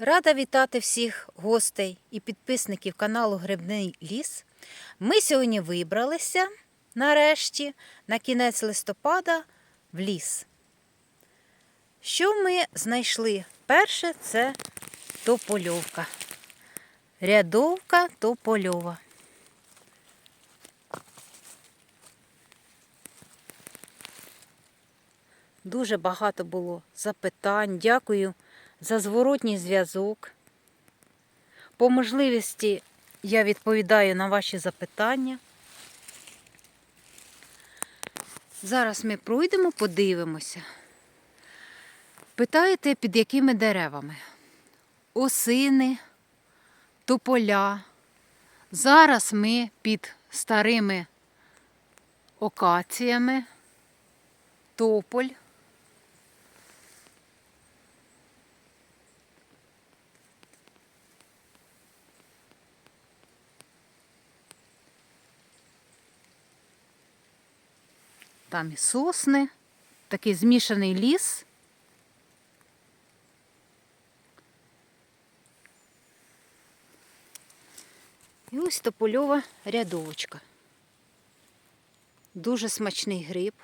Рада вітати всіх гостей і підписників каналу Грибний ліс. Ми сьогодні вибралися нарешті на кінець листопада в ліс. Що ми знайшли? Перше це топольовка. Рядовка топольова. Дуже багато було запитань. Дякую за зворотній зв'язок. По можливості я відповідаю на ваші запитання. Зараз ми пройдемо, подивимося. Питаєте, під якими деревами? Осини, тополя. Зараз ми під старими окаціями, тополь. Там і сосни, такий змішаний ліс. І ось топольова рядовочка. Дуже смачний гриб.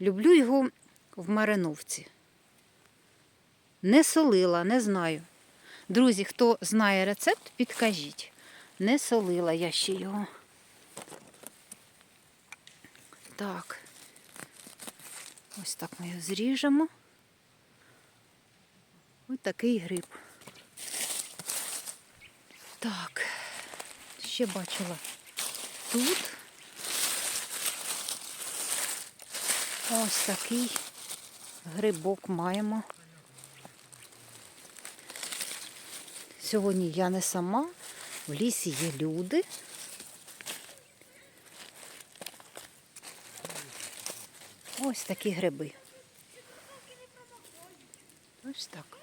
Люблю його в мариновці. Не солила, не знаю. Друзі, хто знає рецепт, підкажіть. Не солила я ще його. Так. Ось так ми його зріжемо. Ось такий гриб. Так, ще бачила тут. Ось такий грибок маємо. Сьогодні я не сама, в лісі є люди. Ось такі гриби. Ось так.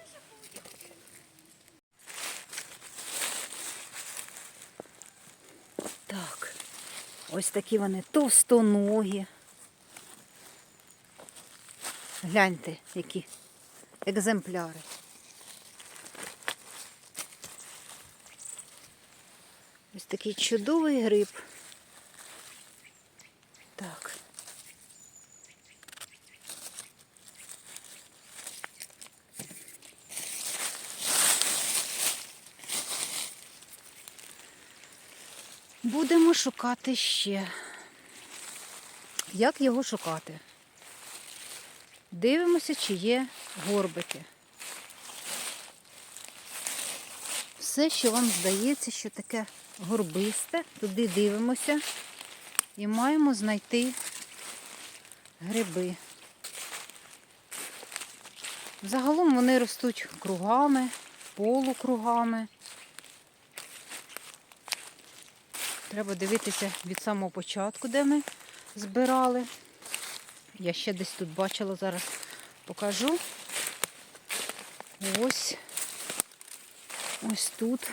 Так. Ось такі вони товстоногі. Гляньте, які екземпляри. Ось такий чудовий гриб. Так. Будемо шукати ще. Як його шукати? Дивимося, чи є горбики. Все, що вам здається, що таке горбисте, туди дивимося і маємо знайти гриби. Загалом вони ростуть кругами, полукругами. Треба дивитися від самого початку, де ми збирали. Я ще десь тут бачила, зараз покажу. Ось. Ось тут.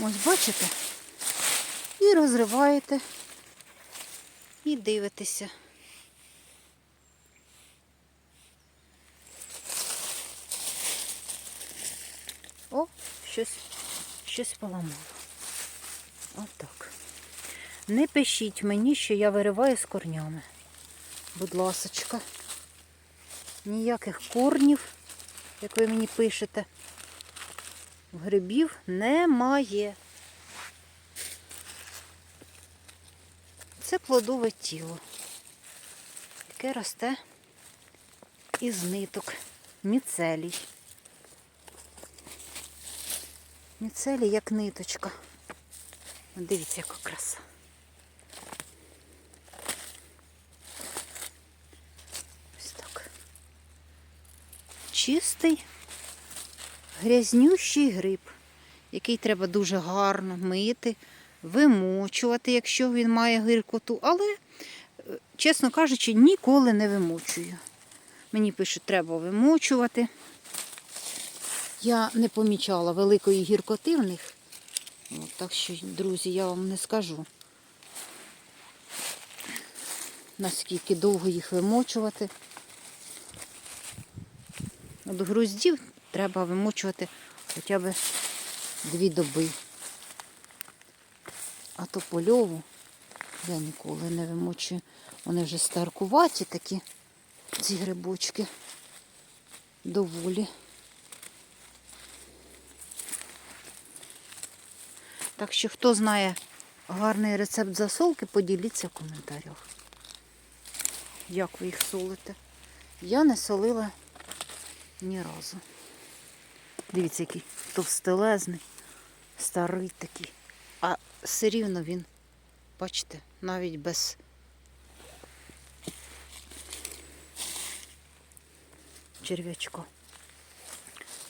Ось бачите? І розриваєте, і дивитеся. О, щось, щось поламало. Отак. Не пишіть мені, що я вириваю з корнями. Будь ласочка. Ніяких корнів, як ви мені пишете, грибів немає. Це плодове тіло, яке росте із ниток, міцелій. Міцелій як ниточка. Дивіться, яка краса. Ось так. Чистий, грязнющий гриб, який треба дуже гарно мити, вимочувати, якщо він має гіркоту, але, е, чесно кажучи, ніколи не вимочую. Мені пишуть, треба вимочувати. Я не помічала великої гіркоти в них. От, так що, друзі, я вам не скажу, наскільки довго їх вимочувати. От груздів треба вимочувати хоча б дві доби. А то польову я ніколи не вимочую. Вони вже старкуваті такі, ці грибочки. Доволі. Так що, хто знає гарний рецепт засолки, поділіться в коментарях. Як ви їх солите? Я не солила ні разу. Дивіться, який товстелезний, старий такий. А все рівно він, бачите, навіть без черв'ячка.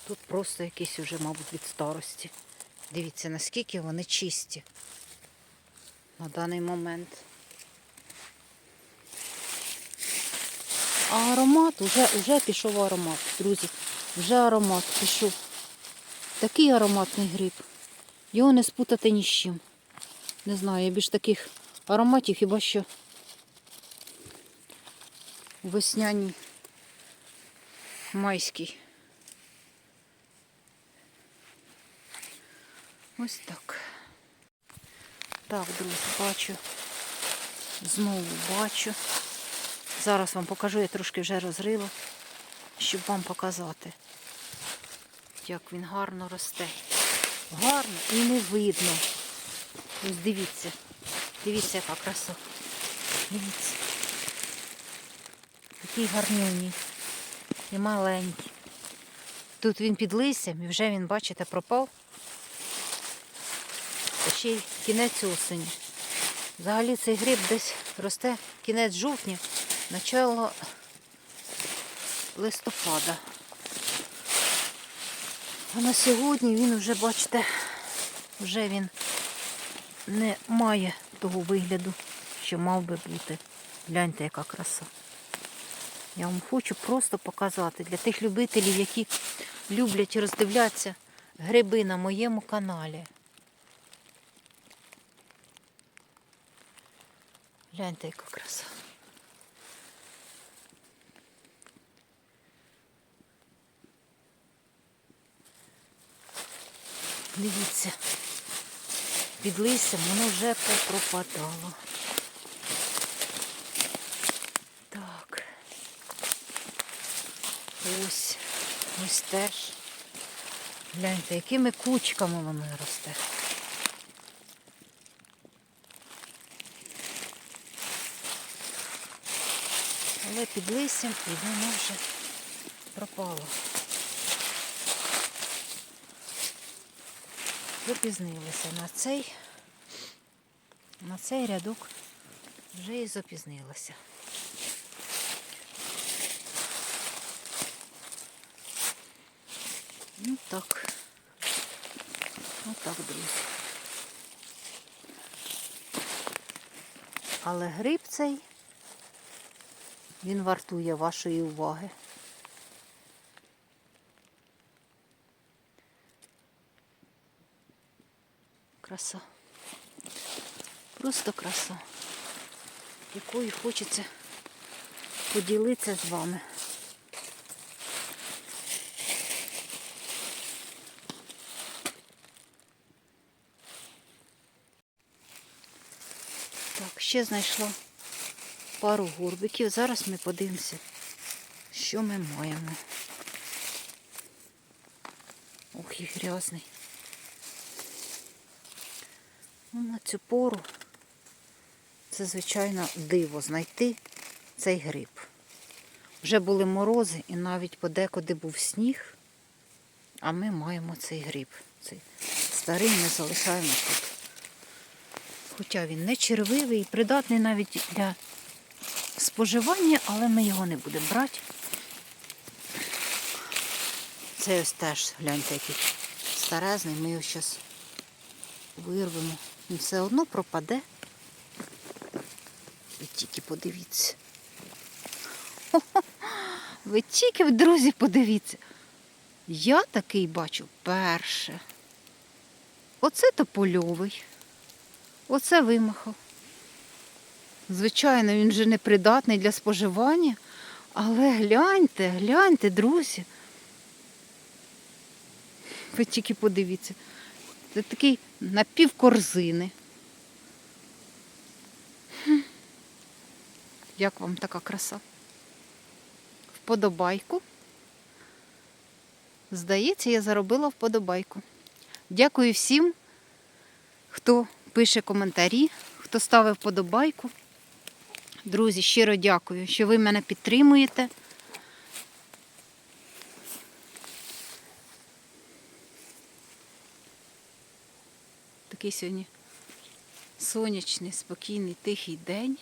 Тут просто якийсь уже, мабуть, від старості. Дивіться, наскільки вони чисті на даний момент. А аромат, вже, вже пішов аромат, друзі. Вже аромат пішов. Такий ароматний гриб. Його не спутати ні з чим. Не знаю, я більш таких ароматів хіба що весняній Ось так. Так, друзі, бачу. Знову бачу. Зараз вам покажу, я трошки вже розрила, щоб вам показати, як він гарно росте. Гарно і не видно. Ось дивіться. Дивіться, яка краса. Дивіться. Такий гарнюній. І маленький. Тут він під листям і вже він, бачите, пропав. Ще й кінець осені. Взагалі цей гриб десь росте кінець жовтня, начало листопада. А на сьогодні він вже, бачите, вже він не має того вигляду, що мав би бути. Гляньте, яка краса. Я вам хочу просто показати для тих любителів, які люблять роздивлятися гриби на моєму каналі. Гляньте, яка краса. Дивіться, під листям воно вже попропадало. Так. Ось, ось теж. Гляньте, якими кучками воно росте. Але під листям і воно вже пропало. Запізнилися на цей, на цей рядок вже і запізнилася. Ну так. Ну так, друзі. Але гриб цей, він вартує вашої уваги. Краса. Просто краса, якою хочеться поділитися з вами. Так, ще знайшла пару горбиків. Зараз ми подивимося, що ми маємо. Ох, і грязний. Ну, на цю пору це, звичайно, диво знайти цей гриб. Вже були морози і навіть подекуди був сніг, а ми маємо цей гриб. Цей старий ми залишаємо тут. Хоча він не червивий і придатний навіть для споживання, але ми його не будемо брати. Це ось теж, гляньте, який старезний, ми його зараз вирвемо. Він все одно пропаде. Ви тільки подивіться. Ви тільки, друзі, подивіться. Я такий бачу перше. Оце топольовий. Оце вимахав. Звичайно, він вже не придатний для споживання, але гляньте, гляньте, друзі. Ви тільки подивіться. Це такий напівкорзини. Як вам така краса? Вподобайку. Здається, я заробила вподобайку. Дякую всім, хто пише коментарі, хто ставив вподобайку. Друзі, щиро дякую, що ви мене підтримуєте. Такий сьогодні сонячний, спокійний, тихий день.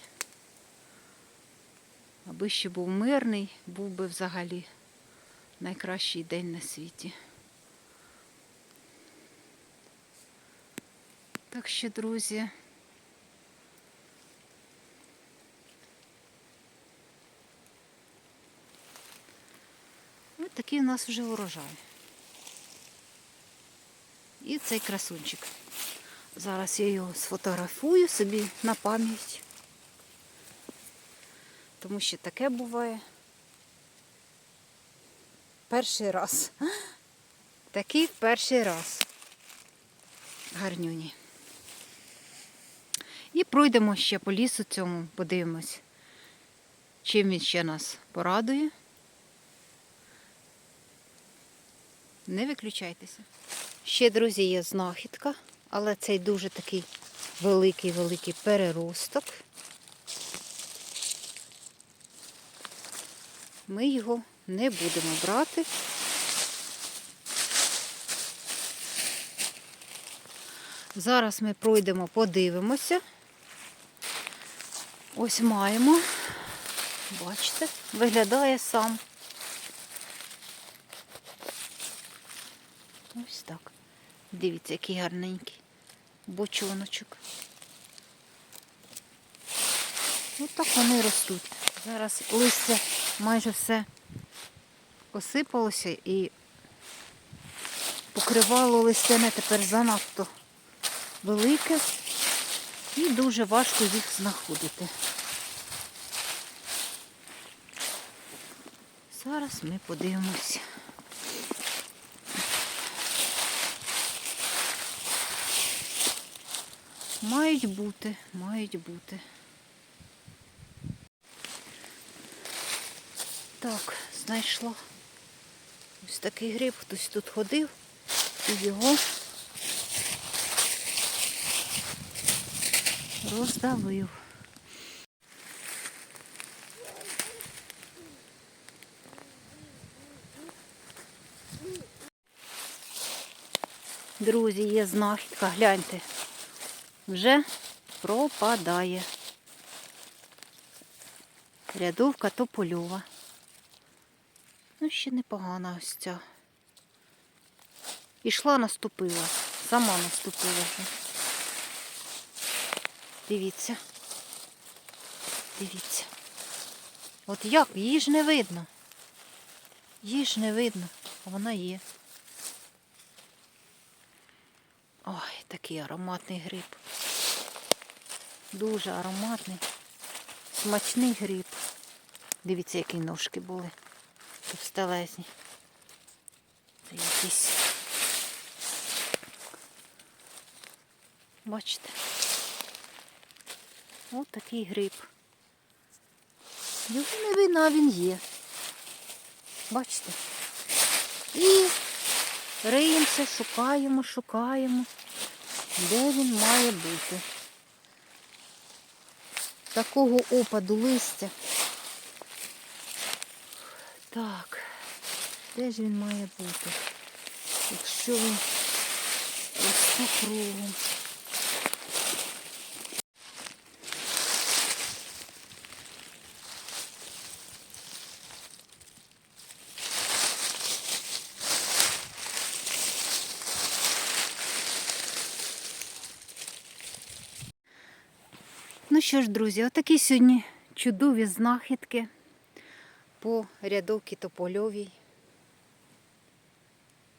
Аби ще був мирний, був би взагалі найкращий день на світі. Так що, друзі, такий у нас вже урожай. І цей красунчик. Зараз я його сфотографую собі на пам'ять. Тому що таке буває. Перший раз. Такий перший раз. Гарнюні. І пройдемо ще по лісу цьому, подивимось, чим він ще нас порадує. Не виключайтеся. Ще, друзі, є знахідка, але цей дуже такий великий-великий переросток. Ми його не будемо брати. Зараз ми пройдемо, подивимося. Ось маємо. Бачите, виглядає сам. Ось так. Дивіться, який гарненький бочоночок. Ось так вони ростуть. Зараз листя майже все осипалося і покривало листяне тепер занадто велике і дуже важко їх знаходити. Зараз ми подивимося. Мають бути, мають бути. Так, знайшла ось такий гриб, хтось тут ходив і його роздавив. Друзі, є знахідка, гляньте, вже пропадає. Рядовка топольова. Ну, ще непогана ось ця. Ішла, наступила. Сама наступила. Дивіться. Дивіться. От як? Її ж не видно. Її ж не видно, а вона є. Ой, такий ароматний гриб. Дуже ароматний. Смачний гриб. Дивіться, які ножки були. Товстелезні. Це якісь. Бачите? Ось такий гриб. Його не видно, а він є. Бачите? І риємося, шукаємо, шукаємо, де він має бути. Такого опаду листя. Так, де ж він має бути? Якщо він ось так кругом. Що ж, друзі, отакі сьогодні чудові знахідки по рядовці топольовій.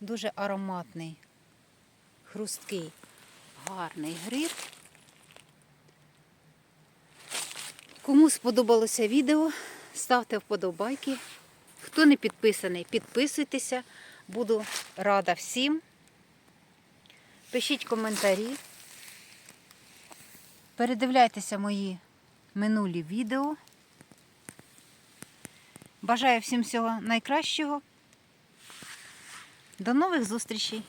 Дуже ароматний, хрусткий, гарний гриб. Кому сподобалося відео, ставте вподобайки. Хто не підписаний, підписуйтеся. Буду рада всім. Пишіть коментарі. Передивляйтеся мої минулі відео. Бажаю всім всього найкращого. До нових зустрічей!